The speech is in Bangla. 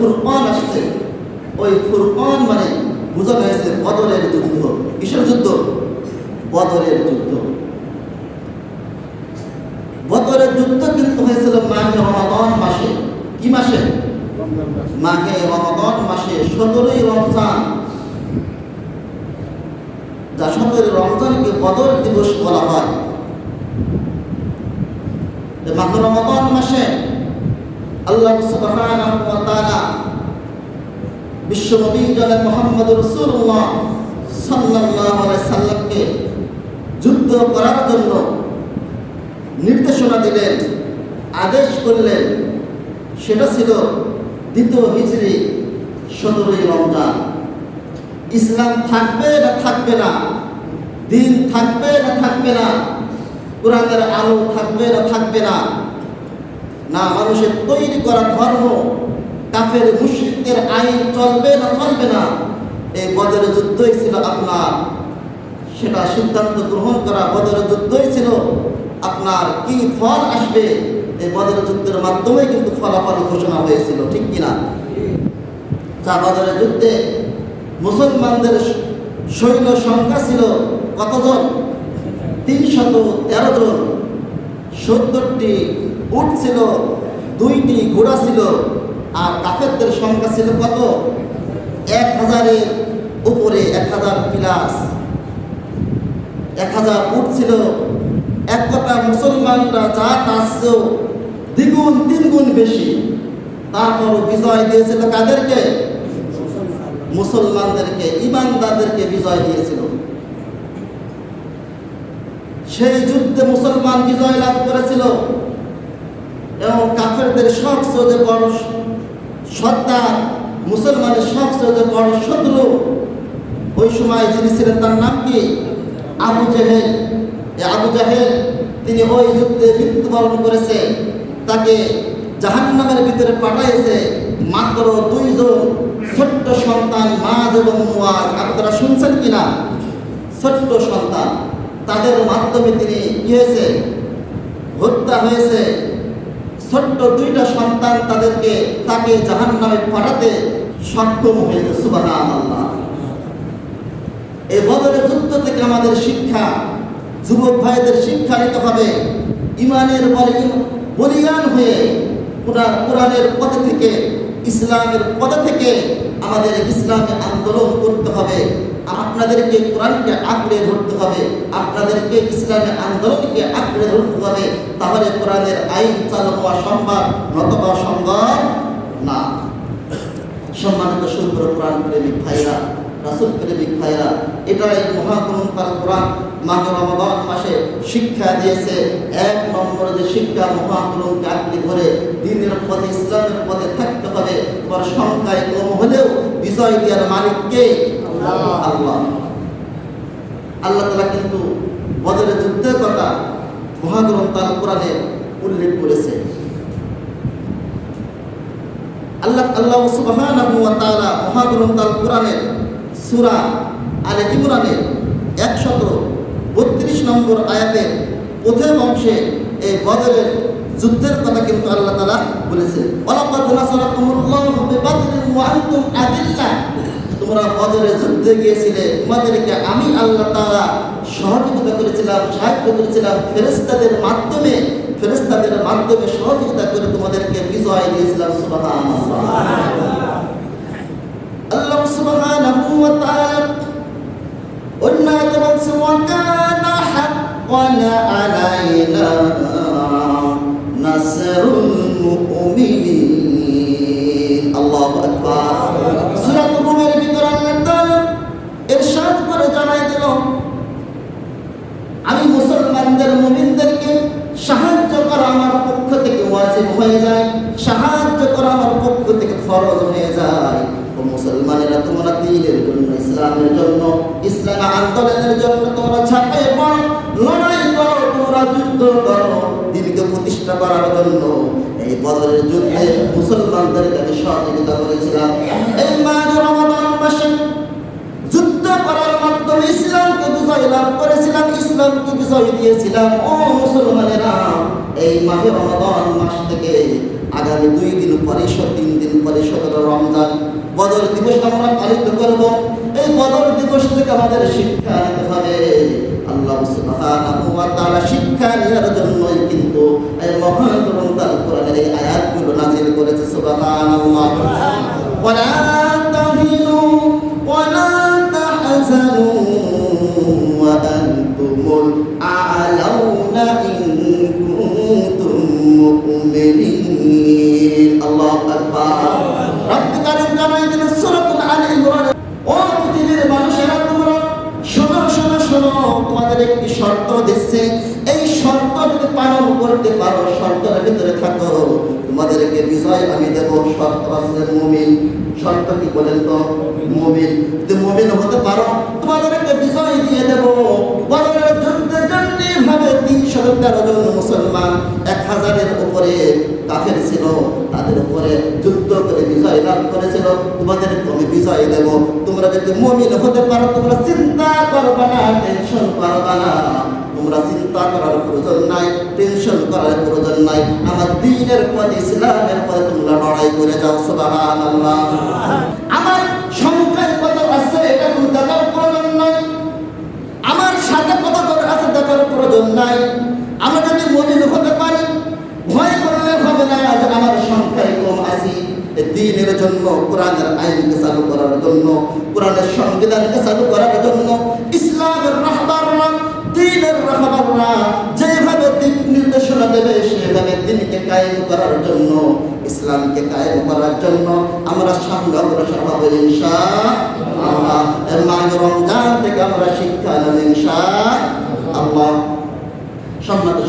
ফুরকান আসছে। ওই ফুরকান মানে বোঝানো হয়েছে বদরের যুদ্ধ। কিসের যুদ্ধ? বদরের যুদ্ধ। বদরের যুদ্ধ কিন্তু হয়েছিল মাঘে রমাদন মাসে। কি মাসে? মাঘে রমাদন মাসে সতেরোই রমজান। যা সতেরোই রমজানকে বদর দিবস বলা হয়। মাঘ রমাদন মাসে আল্লাহ সুবহানাহু ওয়া তাআলা বিশ্বনবী জনাব মুহাম্মদ রাসূলুল্লাহ সাল্লাল্লাহু আলাইহি সাল্লামকে যুদ্ধ করার জন্য নির্দেশনা দিলেন, আদেশ করলেন। সেটা ছিল দ্বিতীয় হিজরি সতেরোই রমজান। ইসলাম থাকবে না থাকবে না, দিন থাকবে না থাকবে না, কোরআনের আলো থাকবে না থাকবে না। না মানুষের তৈরি করা ধর্ম, কাফের মুশরিকদের আইন চলবে না চলবে না। এই বদরের যুদ্ধই ছিল আপনার, সেটা সিদ্ধান্ত গ্রহণ করা বদরের যুদ্ধই ছিল। আপনার কি ফল আসবে? এই বদরের যুদ্ধের মাধ্যমে কিন্তু ফলাফল ঘোষণা হয়েছিল, ঠিক কিনা? যা বদরের যুদ্ধে মুসলমানদের সৈন্য সংখ্যা ছিল কতজন? তিনশত তেরো জন। সত্তরটি উট ছিল দুইটি ঘোড়া ছিল, আর কাফেরদের সংখ্যা ছিল কত? এক হাজারের উপরে এক হাজার প্লাস। এক হাজার উট ছিল এক কথা মুসলমানরা যা তার দ্বিগুণ, তিনগুণ বেশি। তারপর বিজয় দিয়েছিল কাদেরকে? মুসলমানদেরকে, ইমানদারদেরকে বিজয় দিয়েছিল। সেই যুদ্ধে মুসলমান বিজয় লাভ করেছিল। এবং কাফেরদের সবচেয়ে বড় সর্দার মুসলমানের সব সবচেয়ে বড় শত্রু। ওই সময় যিনি ছিলেন তার নাম কি? আবু জাহেল। আবু জাহেল তিনি ওই যুদ্ধে মৃত্যুবরণ করেছে। তাকে জাহান্নামের ভিতরে পাঠাইছে মাত্র দুইজন ছোট্ট সন্তান মাজ এবং মুয়াজ আপনারা শুনছেন কিনা ছোট্ট সন্তান। তাদের মাধ্যমে তিনি কি হয়েছে? হত্যা হয়েছে। ছোট্ট দুইটা সন্তান তাদেরকে তাকে জাহান নামে পাঠাতে সক্ষম হয়েছে সুবাহ আল্লাহ এই বদলের যুদ্ধ থেকে আমাদের শিক্ষা, যুবক ভাইদের শিক্ষা নিতে হবে। ইমানের বলে বলিয়ান হয়ে কোরআন কোরআনের পথে থেকে, ইসলামের পথে থেকে আমাদের ইসলামে আন্দোলন করতে হবে। আপনাদেরকে কোরআনকে আঁকড়ে ধরতে হবে, আপনাদেরকে ইসলামে আন্দোলনকে আঁকড়ে ধরতে হবে, তাহলে কোরআনের আইন চালু হওয়া সম্ভব নতবা সম্ভব না। সম্মানিত সুন্দর কোরআন প্রেমিক ভাইরা রাসুল প্রেমিক ভাইরা এটাই মহাগ্রন্থার কোরআন। মাঘে রমাদান মাসে শিক্ষা দিয়েছে, এক নম্বর যে শিক্ষা মহাগ্রন্থকে আঁকড়ে ধরে দিনের পথে, ইসলামের পথে থাকতে হবে তোমার সংখ্যায় কম হলেও বিজয় দেওয়ার মালিককে আল্লাহ। আল্লাহ তালা কিন্তু বদলের যুদ্ধের কথা মহাগ্রন্থ কোরআনে উল্লেখ করেছে। আল্লাহ আল্লাহ সুবহানাহু ওয়া তাআলা মহাগ্রন্থ কোরআনের সূরা আলে ইমরানের 132 নম্বর আয়াতের প্রথম অংশে এই বদরের যুদ্ধের কথা কিন্তু আল্লাহ তাআলা বলেছেন। ওয়ালাকাদ তোমরা বদরে যুদ্ধে গিয়েছিলে, তোমাদেরকে আমি আল্লাহ তাআলা সহযোগিতা করেছিলাম, সাহায্য করেছিলাম ফেরেস্তাদের মাধ্যমে ফেরেস্তাদের মাধ্যমে সহযোগিতা করে তোমাদেরকে বিজয় দিয়েছিলাম, সুবহানাল্লাহ। আল্লাহ সুবহানাহু ওয়া অন্য আয়াতে কানা মুমিনিন। করে জানাই দিল, আমি মুসলমানদের মুমিনদেরকে সাহায্য করা আমার পক্ষ থেকে ওয়াজিব হয়ে যায়, সাহায্য করা আমার পক্ষ থেকে ফরজ হয়ে যায়। ও মুসলমানেরা, তোমরা দিনের জন্য, ইসলামের জন্য, ইসলাম আন্দোলনের জন্য তোমরা ছাপাই পড়ো লড়াই করো, তোমরা যুদ্ধ করো, দিনকে প্রতিষ্ঠা করার জন্য। এই বদরের যুদ্ধে মুসলমানদেরকে আমি সহযোগিতা করেছিলাম। ইসলামকে বিজয় দিয়েছিলাম ও মুসলমানেরা এই মাহে রমাদান মাস থেকে আগামী দুই দিন পরে তিন দিন পরে সতেরো রমজান। বদর দিবস আমরা পালিত করব। এই বদর দিবস থেকে আমাদের শিক্ষা নিতে হবে। আল্লাহ সুবহানাহু ওয়া তাআলা শিক্ষা নেওয়ার জন্যই কিন্তু এই মহান গ্রন্থ কোরআনের এই আয়াতগুলো নাযিল করেছে। সুবহানাল্লাহ। ওয়ালা শর্ত দিচ্ছে। এই শর্ত যদি পালন করতে পারো, শর্তের ভিতরে থাকো। তোমাদেরকে বিজয় আমি দেব। শর্ত আছে মুমিন। শর্ত কি বলেন তো? মুমিন। যদি মুমিন হতে পারো, তোমাদেরকে বিজয় দিয়ে দেব। বদরের তিনশো তেরো জন মুসলমান এক হাজারের উপরে কাফের ছিল। তাদের উপরে যুদ্ধ করে বিজয় লাভ করেছিল। তোমাদেরকে আমি বিজয় দেব। তোমরা যদি মমিন হতে পারো, তোমরা চিন্তা করবে না টেনশন করবে না। তোমরা চিন্তা করার প্রয়োজন নাই টেনশন করার প্রয়োজন নাই। আমার দিনের পথে, ইসলামের পথে তোমরা লড়াই করে যাও আমার সংখ্যায় কত আছে, এটা কোনো দেখার প্রয়োজন নাই। আমার সাথে কত করে আছে, দেখার প্রয়োজন নাই। আমরা যদি মমিন হতে পারি, ভয় করলে হবে না আমার সংখ্যায় কম আছি। দিনের জন্য, কোরআনের আইনকে চালু করার জন্য, কোরআনের সংবিধানকে চালু করার জন্য, ইসলামের রাহবাররা, দিনের রাহবাররা যেভাবে দিক নির্দেশনা দেবে, সেভাবে দিনকে কায়েম করার জন্য, ইসলামকে কায়েম করার জন্য আমরা সামনে অগ্রসর ইনশা আল্লাহ এর রমজান থেকে আমরা শিক্ষা নেব ইনশা আল্লাহ সম্মানিত